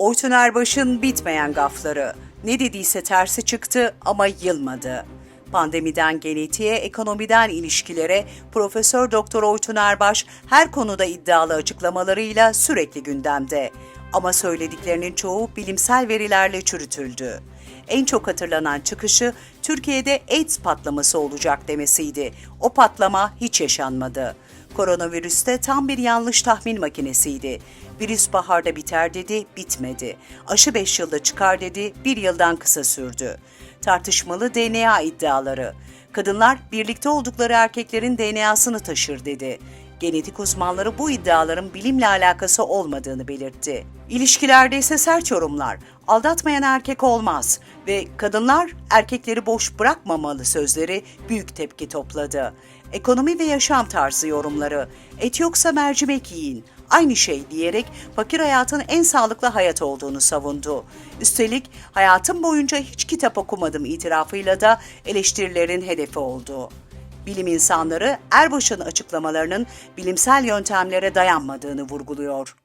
Oytun Erbaş'ın bitmeyen gafları. Ne dediyse tersi çıktı ama yılmadı. Pandemiden genetiğe, ekonomiden ilişkilere Profesör Doktor Oytun Erbaş her konuda iddialı açıklamalarıyla sürekli gündemde. Ama söylediklerinin çoğu bilimsel verilerle çürütüldü. En çok hatırlanan çıkışı Türkiye'de AIDS patlaması olacak demesiydi. O patlama hiç yaşanmadı. Koronavirüste tam bir yanlış tahmin makinesiydi. Virüs baharda biter dedi, bitmedi. Aşı 5 yılda çıkar dedi, bir yıldan kısa sürdü. Tartışmalı DNA iddiaları. Kadınlar birlikte oldukları erkeklerin DNA'sını taşır dedi. Genetik uzmanları bu iddiaların bilimle alakası olmadığını belirtti. İlişkilerde ise sert yorumlar. Aldatmayan erkek olmaz ve kadınlar erkekleri boş bırakmamalı sözleri büyük tepki topladı. Ekonomi ve yaşam tarzı yorumları. Et yoksa mercimek yiyin. Aynı şey diyerek fakir hayatın en sağlıklı hayat olduğunu savundu. Üstelik hayatım boyunca hiç kitap okumadım itirafıyla da eleştirilerin hedefi oldu. Bilim insanları Erbaş'ın açıklamalarının bilimsel yöntemlere dayanmadığını vurguluyor.